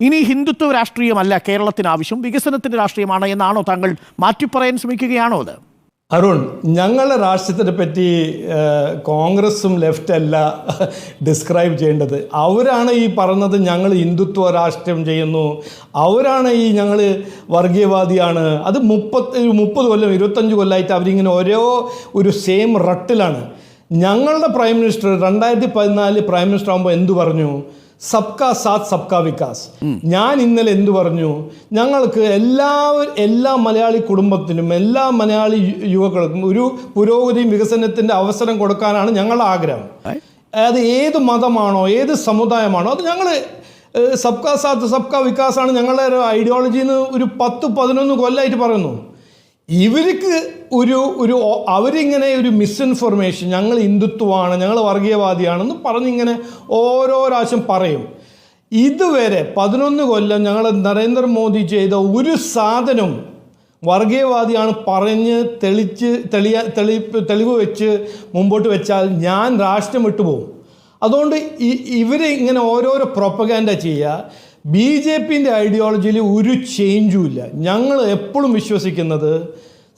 ഇനി ഹിന്ദുത്വ രാഷ്ട്രീയമല്ല കേരളത്തിന് ആവശ്യം വികസനത്തിന്റെ രാഷ്ട്രീയമാണ് എന്നാണോ താങ്കൾ മാറ്റിപ്പറയാൻ ശ്രമിക്കുകയാണോ അത്? അരുൺ ഞങ്ങളുടെ രാഷ്ട്രീയത്തിനെ പറ്റി കോൺഗ്രസും ലെഫ്റ്റ് അല്ല ഡിസ്ക്രൈബ് ചെയ്യേണ്ടത്. അവരാണ് ഈ പറഞ്ഞത് ഞങ്ങൾ ഹിന്ദുത്വ രാഷ്ട്രീയം ചെയ്യുന്നു. അവരാണ് ഈ ഞങ്ങൾ വർഗീയവാദിയാണ്. അത് മുപ്പത്തി മുപ്പത് കൊല്ലം ഇരുപത്തഞ്ച് കൊല്ലമായിട്ട് അവരിങ്ങനെ ഓരോ ഒരു സെയിം റട്ടിലാണ് ഞങ്ങളുടെ പ്രൈം മിനിസ്റ്റർ രണ്ടായിരത്തി പതിനാല് പ്രൈം മിനിസ്റ്റർ ആകുമ്പോൾ എന്തു പറഞ്ഞു? സബ്കാ സാത്ത് സബ്കാ വികാസ്. ഞാൻ ഇന്നലെ എന്തു പറഞ്ഞു? ഞങ്ങൾക്ക് എല്ലാവരും എല്ലാ മലയാളി കുടുംബത്തിനും എല്ലാ മലയാളി യുവാക്കൾക്കും ഒരു പുരോഗതിയും വികസനത്തിന്റെ അവസരം കൊടുക്കാനാണ് ഞങ്ങളുടെ ആഗ്രഹം. അത് ഏത് മതമാണോ ഏത് സമുദായമാണോ അത് ഞങ്ങൾ സബ്കാ സാത്ത് സബ്കാ വികാസാണ് ഞങ്ങളുടെ ഒരു ഐഡിയോളജി എന്ന് ഒരു പത്ത് പതിനൊന്ന് കൊല്ലമായിട്ട് പറയുന്നു. ഇവർക്ക് ഒരു ഒരു അവരിങ്ങനെ ഒരു മിസ്ഇൻഫർമേഷൻ ഞങ്ങൾ ഹിന്ദുത്വമാണ് ഞങ്ങൾ വർഗീയവാദിയാണെന്ന് പറഞ്ഞിങ്ങനെ ഓരോ പ്രാവശ്യം പറയും. ഇതുവരെ പതിനൊന്ന് കൊല്ലം ഞങ്ങൾ നരേന്ദ്രമോദി ചെയ്ത ഒരു സാധനം വർഗീയവാദിയാണ് പറഞ്ഞ് തെളിച്ച് തെളിയ തെളി തെളിവ് വെച്ച് മുമ്പോട്ട് വെച്ചാൽ ഞാൻ രാഷ്ട്രം വിട്ടുപോകും. അതുകൊണ്ട് ഇവരെ ഇങ്ങനെ ഓരോരോ പ്രൊപ്പഗാൻഡ ചെയ്യുക. ബി ജെ പിന്റെ ഐഡിയോളജിയിൽ ഒരു ചേഞ്ചും ഇല്ല. ഞങ്ങൾ എപ്പോഴും വിശ്വസിക്കുന്നത്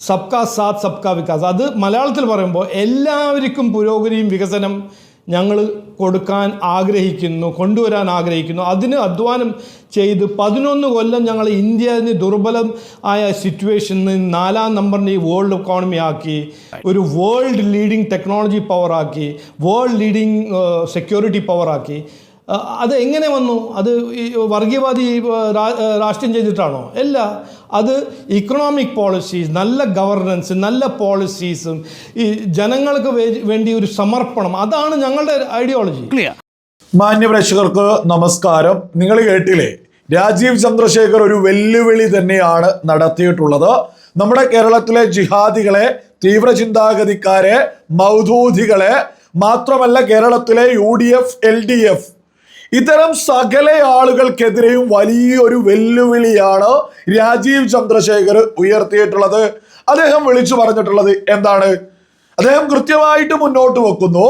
സബ്കാ സാത്ത് സബ്കാ വികാസ്. അത് മലയാളത്തിൽ പറയുമ്പോൾ എല്ലാവർക്കും പുരോഗതിയും വികസനം ഞങ്ങൾ കൊടുക്കാൻ ആഗ്രഹിക്കുന്നു കൊണ്ടുവരാൻ ആഗ്രഹിക്കുന്നു. അതിന് അധ്വാനം ചെയ്ത് പതിനൊന്ന് കൊല്ലം ഞങ്ങൾ ഇന്ത്യന് ദുർബലം ആയ സിറ്റുവേഷനിൽ നാലാം നമ്പറിന്റെ ഈ വേൾഡ് എക്കോണമി ആക്കി ഒരു വേൾഡ് ലീഡിംഗ് ടെക്നോളജി പവറാക്കി വേൾഡ് ലീഡിംഗ് സെക്യൂരിറ്റി പവറാക്കി അത് എങ്ങനെ വന്നു? അത് ഈ വർഗീയവാദി രാഷ്ട്രീയം ചെയ്തിട്ടാണോ? അല്ല അത് ഇക്കണോമിക് പോളിസീസ് നല്ല ഗവർണൻസ് നല്ല പോളിസീസും ഈ ജനങ്ങൾക്ക് വേണ്ടി ഒരു സമർപ്പണം അതാണ് ഞങ്ങളുടെ ഐഡിയോളജി ക്ലിയർ മാന്യപ്രേക്ഷകർക്ക് നമസ്കാരം. നിങ്ങൾ കേട്ടില്ലേ? രാജീവ് ചന്ദ്രശേഖർ ഒരു വെല്ലുവിളി തന്നെയാണ് നടത്തിയിട്ടുള്ളത്. നമ്മുടെ കേരളത്തിലെ ജിഹാദികളെ തീവ്ര ചിന്താഗതിക്കാരെ മൗദൂദികളെ മാത്രമല്ല കേരളത്തിലെ U D F L D F ഇത്തരം സകല ആളുകൾക്കെതിരെയും വലിയൊരു വെല്ലുവിളിയാണ് രാജീവ് ചന്ദ്രശേഖർ ഉയർത്തിയിട്ടുള്ളത്. അദ്ദേഹം വിളിച്ചു പറഞ്ഞിട്ടുള്ളത് എന്താണ്? അദ്ദേഹം കൃത്യമായിട്ട് മുന്നോട്ട് വെക്കുന്നു.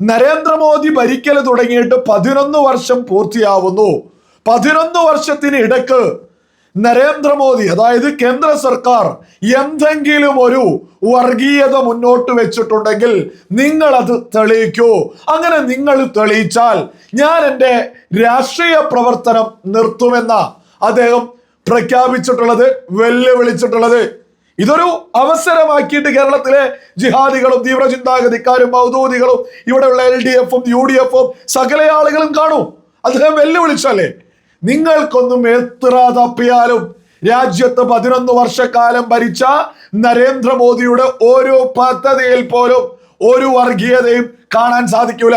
നരേന്ദ്രമോദി ഭരിക്കൽ തുടങ്ങിയിട്ട് പതിനൊന്ന് വർഷം പൂർത്തിയാവുന്നു. പതിനൊന്ന് വർഷത്തിന് ഇടയ്ക്ക് നരേന്ദ്രമോദി അതായത് കേന്ദ്ര സർക്കാർ എന്തെങ്കിലും ഒരു വർഗീയത മുന്നോട്ട് വെച്ചിട്ടുണ്ടെങ്കിൽ നിങ്ങൾ അത് തെളിയിക്കൂ. അങ്ങനെ നിങ്ങൾ തെളിയിച്ചാൽ ഞാൻ എന്റെ രാഷ്ട്രീയ പ്രവർത്തനം നിർത്തുമെന്ന അദ്ദേഹം പ്രഖ്യാപിച്ചിട്ടുള്ളത് വെല്ലുവിളിച്ചിട്ടുള്ളത്. ഇതൊരു അവസരമാക്കിയിട്ട് കേരളത്തിലെ ജിഹാദികളും തീവ്ര ചിന്താഗതിക്കാരും മൗദൂദികളും ഇവിടെയുള്ള എൽ ഡി എഫും യു ഡി എഫും സകല ആളുകളും കാണും. അദ്ദേഹം വെല്ലുവിളിച്ചല്ലേ? നിങ്ങൾക്കൊന്നും എത്ര തപ്പിയാലും രാജ്യത്ത് പതിനൊന്ന് വർഷക്കാലം ഭരിച്ച നരേന്ദ്രമോദിയുടെ ഓരോ പദ്ധതിയിൽ പോലും ഒരു വർഗീയതയും കാണാൻ സാധിക്കൂല.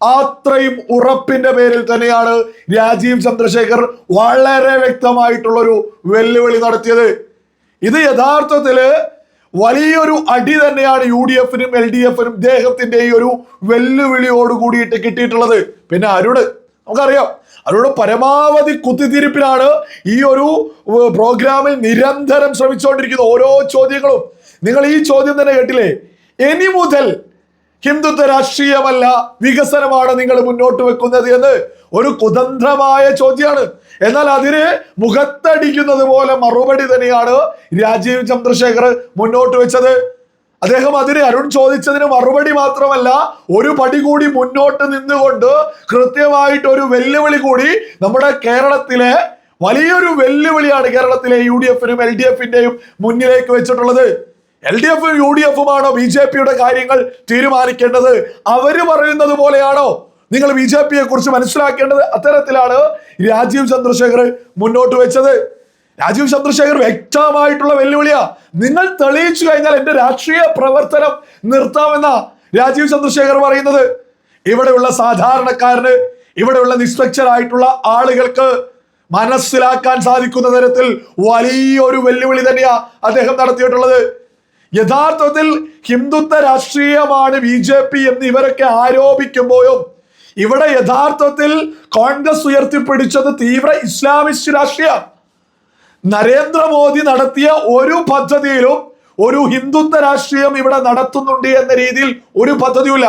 അത്രയും ഉറപ്പിന്റെ പേരിൽ തന്നെയാണ് രാജീവ് ചന്ദ്രശേഖർ വളരെ വ്യക്തമായിട്ടുള്ളൊരു വെല്ലുവിളി നടത്തിയത്. ഇത് യഥാർത്ഥത്തിൽ വലിയൊരു അടി തന്നെയാണ് യു ഡി എഫിനും എൽ ഡി എഫിനും ഈ ഒരു വെല്ലുവിളിയോട് കൂടിയിട്ട് കിട്ടിയിട്ടുള്ളത്. പിന്നെ അരുട് നമുക്കറിയാം. അവരോട് പരമാവധി കുത്തിത്തിരിപ്പിലാണ് ഈ ഒരു പ്രോഗ്രാമിൽ നിരന്തരം ശ്രമിച്ചുകൊണ്ടിരിക്കുന്നത് ഓരോ ചോദ്യങ്ങളും. നിങ്ങൾ ഈ ചോദ്യം തന്നെ കേട്ടില്ലേ? ഇനി മുതൽ ഹിന്ദുത്വ രാഷ്ട്രീയമല്ല വികസനമാണ് നിങ്ങൾ മുന്നോട്ട് വെക്കുന്നത് എന്ന് ഒരു കുതന്ത്രമായ ചോദ്യമാണ്. എന്നാൽ അതിന് മുഖത്തടിക്കുന്നത് പോലെ മറുപടി തന്നെയാണ് രാജീവ് ചന്ദ്രശേഖർ മുന്നോട്ട് വെച്ചത്. അദ്ദേഹം അതിന് അരുൺ ചോദിച്ചതിന് മറുപടി മാത്രമല്ല ഒരു പടി കൂടി മുന്നോട്ട് നിന്നുകൊണ്ട് കൃത്യമായിട്ട് ഒരു വെല്ലുവിളി കൂടി നമ്മുടെ കേരളത്തിലെ വലിയൊരു വെല്ലുവിളിയാണ് കേരളത്തിലെ യു ഡി എഫിനും എൽ ഡി എഫിന്റെയും മുന്നിലേക്ക് വെച്ചിട്ടുള്ളത്. എൽ ഡി എഫും യു ഡി എഫുമാണോ ബി ജെ പിയുടെ കാര്യങ്ങൾ തീരുമാനിക്കേണ്ടത്. അവർ പറയുന്നത് പോലെയാണോ? നിങ്ങൾ ബി ജെ പിയെ കുറിച്ച് മനസ്സിലാക്കേണ്ടത് അത്തരത്തിലാണ് രാജീവ് ചന്ദ്രശേഖർ മുന്നോട്ട് വെച്ചത്. രാജീവ് ചന്ദ്രശേഖർ വ്യക്തമായിട്ടുള്ള വെല്ലുവിളിയാ. നിങ്ങൾ തെളിയിച്ചു കഴിഞ്ഞാൽ എന്റെ രാഷ്ട്രീയ പ്രവർത്തനം നിർത്താമെന്ന രാജീവ് ചന്ദ്രശേഖർ പറയുന്നത്. ഇവിടെയുള്ള സാധാരണക്കാരന് ഇവിടെയുള്ള നിസ്ട്രക്ചറായിട്ടുള്ള ആളുകൾക്ക് മനസ്സിലാക്കാൻ സാധിക്കുന്ന തരത്തിൽ വലിയൊരു വെല്ലുവിളി തന്നെയാ അദ്ദേഹം നടത്തിയിട്ടുള്ളത്. യഥാർത്ഥത്തിൽ ഹിന്ദുത്വ രാഷ്ട്രീയമാണ് ബി ജെ പി എന്ന് ഇവരൊക്കെ ആരോപിക്കുമ്പോഴും ഇവിടെ യഥാർത്ഥത്തിൽ കോൺഗ്രസ് ഉയർത്തിപ്പിടിച്ചത് തീവ്ര ഇസ്ലാമിസ്റ്റ് രാഷ്ട്രീയ നരേന്ദ്രമോദി നടത്തിയ ഒരു പദ്ധതിയിലും ഒരു ഹിന്ദുത്വ രാഷ്ട്രീയം ഇവിടെ നടത്തുന്നുണ്ട് എന്ന രീതിയിൽ ഒരു പദ്ധതിയുമില്ല.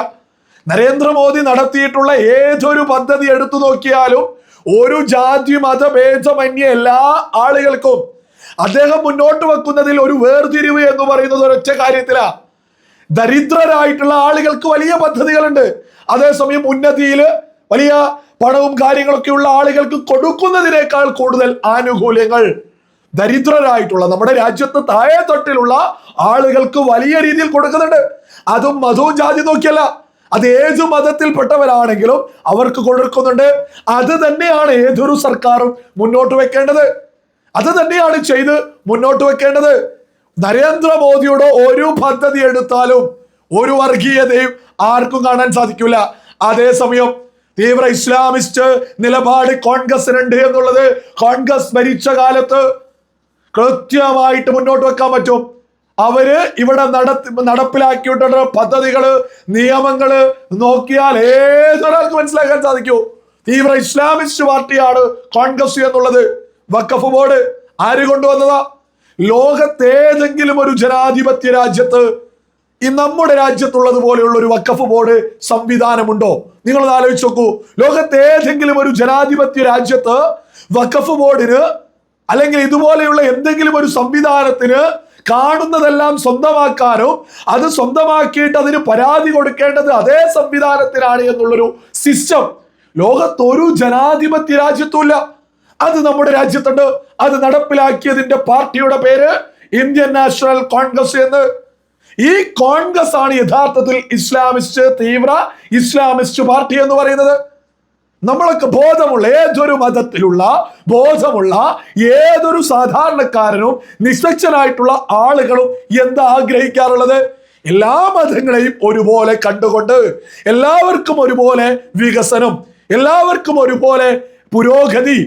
നരേന്ദ്രമോദി നടത്തിയിട്ടുള്ള ഏതൊരു പദ്ധതി എടുത്തു നോക്കിയാലും ഒരു ജാതി മതഭേദമന്യ എല്ലാ ആളുകൾക്കും അദ്ദേഹം മുന്നോട്ട് വെക്കുന്നതിൽ ഒരു വേർതിരിവ് എന്ന് പറയുന്നത് ഒരൊറ്റ കാര്യത്തിലാ. ദരിദ്രരായിട്ടുള്ള ആളുകൾക്ക് വലിയ പദ്ധതികളുണ്ട്. അതേസമയം ഉന്നതിയിൽ വലിയ പണവും കാര്യങ്ങളൊക്കെ ഉള്ള ആളുകൾക്ക് കൊടുക്കുന്നതിനേക്കാൾ കൂടുതൽ ആനുകൂല്യങ്ങൾ ദരിദ്രരായിട്ടുള്ള നമ്മുടെ രാജ്യത്ത് താഴെ തൊട്ടിലുള്ള ആളുകൾക്ക് വലിയ രീതിയിൽ കൊടുക്കുന്നുണ്ട്. അതും മതവും ജാതി നോക്കിയല്ല. അത് ഏത് മതത്തിൽപ്പെട്ടവരാണെങ്കിലും അവർക്ക് കൊടുക്കുന്നുണ്ട്. അത് തന്നെയാണ് ഏതൊരു സർക്കാരും മുന്നോട്ട് വെക്കേണ്ടത്. അത് തന്നെയാണ് ചെയ്ത് മുന്നോട്ട് വെക്കേണ്ടത്. നരേന്ദ്രമോദിയുടെ ഒരു പദ്ധതി എടുത്താലും ഒരു വർഗീയതയും ആർക്കും കാണാൻ സാധിക്കില്ല അതേസമയം തീവ്ര ഇസ്ലാമിസ്റ്റ് നിലപാട് കോൺഗ്രസിനുണ്ട് എന്നുള്ളത് കോൺഗ്രസ് ഭരിച്ച കാലത്ത് കൃത്യമായിട്ട് മുന്നോട്ട് വെക്കാൻ പറ്റും. അവർ ഇവിടെ നടത്തി നടപ്പിലാക്കിയിട്ടുള്ള പദ്ധതികൾ നിയമങ്ങൾ നോക്കിയാൽ ഏതൊരാൾക്ക് മനസ്സിലാക്കാൻ സാധിക്കൂ. തീവ്ര ഇസ്ലാമിസ്റ്റ് പാർട്ടിയാണ് കോൺഗ്രസ് എന്നുള്ളത്. വക്കഫ് ബോർഡ് ആര് കൊണ്ടുവന്നതാ? ലോകത്തേതെങ്കിലും ഒരു ജനാധിപത്യ രാജ്യത്ത് ഈ നമ്മുടെ രാജ്യത്തുള്ളത് പോലെയുള്ള ഒരു വക്കഫ് ബോർഡ് സംവിധാനമുണ്ടോ? നിങ്ങൾ ആലോചിച്ച് നോക്കൂ. ലോകത്ത് ഏതെങ്കിലും ഒരു ജനാധിപത്യ രാജ്യത്ത് വക്കഫ് ബോർഡിന് അല്ലെങ്കിൽ ഇതുപോലെയുള്ള എന്തെങ്കിലും ഒരു സംവിധാനത്തിന് കാണുന്നതെല്ലാം സ്വന്തമാക്കാനും അത് സ്വന്തമാക്കിയിട്ട് അതിന് പരാതി കൊടുക്കേണ്ടത് അതേ സംവിധാനത്തിനാണ് എന്നുള്ളൊരു സിസ്റ്റം. ലോകത്തൊരു ജനാധിപത്യ രാജ്യത്തുമില്ല. അത് നമ്മുടെ രാജ്യത്തുണ്ട്. അത് നടപ്പിലാക്കിയതിന്റെ പാർട്ടിയുടെ പേര് ഇന്ത്യൻ നാഷണൽ കോൺഗ്രസ് എന്ന്. ഈ കോൺഗ്രസ് ആണ് യഥാർത്ഥത്തിൽ ഇസ്ലാമിസ്റ്റ് തീവ്ര ഇസ്ലാമിസ്റ്റ് പാർട്ടി എന്ന് പറയുന്നത്. നമ്മളൊക്കെ ബോധമുള്ള ഏതൊരു മതത്തിലുള്ള ബോധമുള്ള ഏതൊരു സാധാരണക്കാരനും നിസ്വച്ഛനായിട്ടുള്ള ആളുകളും എന്താ ആഗ്രഹിക്കാറുള്ളത്? എല്ലാ മതങ്ങളെയും ഒരുപോലെ കണ്ടുകൊണ്ട് എല്ലാവർക്കും ഒരുപോലെ വികസനം എല്ലാവർക്കും ഒരുപോലെ പുരോഗതി.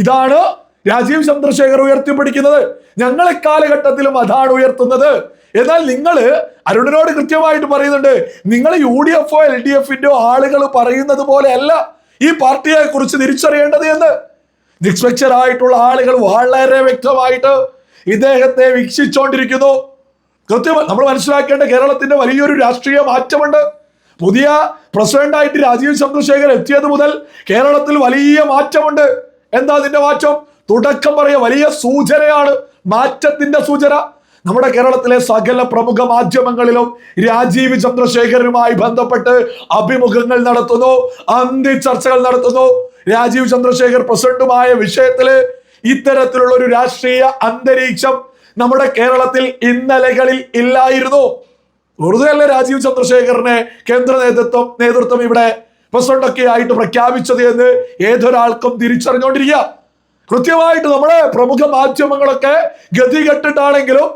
ഇതാണ് രാജീവ് ചന്ദ്രശേഖർ ഉയർത്തിപ്പിടിക്കുന്നത്. ഞങ്ങളെ കാലഘട്ടത്തിലും അതാണ് ഉയർത്തുന്നത്. എന്നാൽ നിങ്ങൾ അരുണനോട് കൃത്യമായിട്ട് പറയുന്നുണ്ട് നിങ്ങൾ യു ഡി എഫോ എൽ ഡി എഫിന്റെയോ ആളുകൾ പറയുന്നത് പോലെയല്ല ഈ പാർട്ടിയെ കുറിച്ച് തിരിച്ചറിയേണ്ടത് എന്ന് നിഷ്പക്ഷരായിട്ടുള്ള ആളുകൾ വളരെ വ്യക്തമായിട്ട് ഇദ്ദേഹത്തെ വീക്ഷിച്ചുകൊണ്ടിരിക്കുന്നു കൃത്യമായി നമ്മൾ മനസ്സിലാക്കേണ്ട കേരളത്തിന്റെ വലിയൊരു രാഷ്ട്രീയ മാറ്റമുണ്ട്. പുതിയ പ്രസിഡന്റായിട്ട് രാജീവ് ചന്ദ്രശേഖർ എത്തിയത് മുതൽ കേരളത്തിൽ വലിയ മാറ്റമുണ്ട്. എന്താ അതിന്റെ മാറ്റം? തുടക്കം പറയ വലിയ സൂചനയാണ് മാറ്റത്തിന്റെ സൂചന. നമ്മുടെ കേരളത്തിലെ സകല പ്രമുഖ മാധ്യമങ്ങളിലും രാജീവ് ചന്ദ്രശേഖരനുമായി ബന്ധപ്പെട്ട് അഭിമുഖങ്ങൾ നടത്തുന്നു അന്തി ചർച്ചകൾ നടത്തുന്നു. രാജീവ് ചന്ദ്രശേഖർ പ്രസിഡന്റുമായ വിഷയത്തിൽ ഇത്തരത്തിലുള്ള ഒരു രാഷ്ട്രീയ അന്തരീക്ഷം നമ്മുടെ കേരളത്തിൽ ഇന്നലകളിൽ ഇല്ലായിരുന്നു. വെറുതെ അല്ല രാജീവ് ചന്ദ്രശേഖറിനെ കേന്ദ്ര നേതൃത്വം നേതൃത്വം ഇവിടെ പ്രസിഡന്റ് ഒക്കെ ആയിട്ട് പ്രഖ്യാപിച്ചത് എന്ന് ഏതൊരാൾക്കും തിരിച്ചറിഞ്ഞുകൊണ്ടിരിക്കുക കൃത്യമായിട്ട് നമ്മുടെ പ്രമുഖ മാധ്യമങ്ങളൊക്കെ ഗതി കെട്ടിട്ടാണെങ്കിലും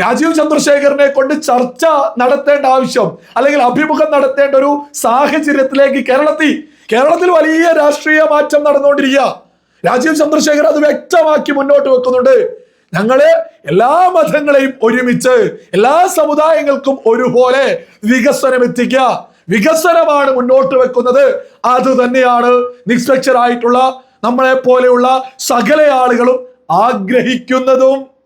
രാജീവ് ചന്ദ്രശേഖരനെ കൊണ്ട് ചർച്ച നടത്തേണ്ട ആവശ്യം അല്ലെങ്കിൽ അഭിമുഖം നടത്തേണ്ട ഒരു സാഹചര്യത്തിലേക്ക് കേരളത്തിൽ കേരളത്തിൽ വലിയ രാഷ്ട്രീയ മാറ്റം നടന്നുകൊണ്ടിരിക്കുക. രാജീവ് ചന്ദ്രശേഖർ അത് വ്യക്തമാക്കി മുന്നോട്ട് വെക്കുന്നുണ്ട്. ഞങ്ങൾ എല്ലാ മതങ്ങളെയും ഒരുമിച്ച് എല്ലാ സമുദായങ്ങൾക്കും ഒരുപോലെ വികസനം എത്തിക്കുക. വികസനമാണ് മുന്നോട്ട് വെക്കുന്നത്. അത് തന്നെയാണ് നിഷ്പക്ഷരായിട്ടുള്ള നമ്മളെ പോലെയുള്ള സകല ആളുകളും ആഗ്രഹിക്കുന്നതും.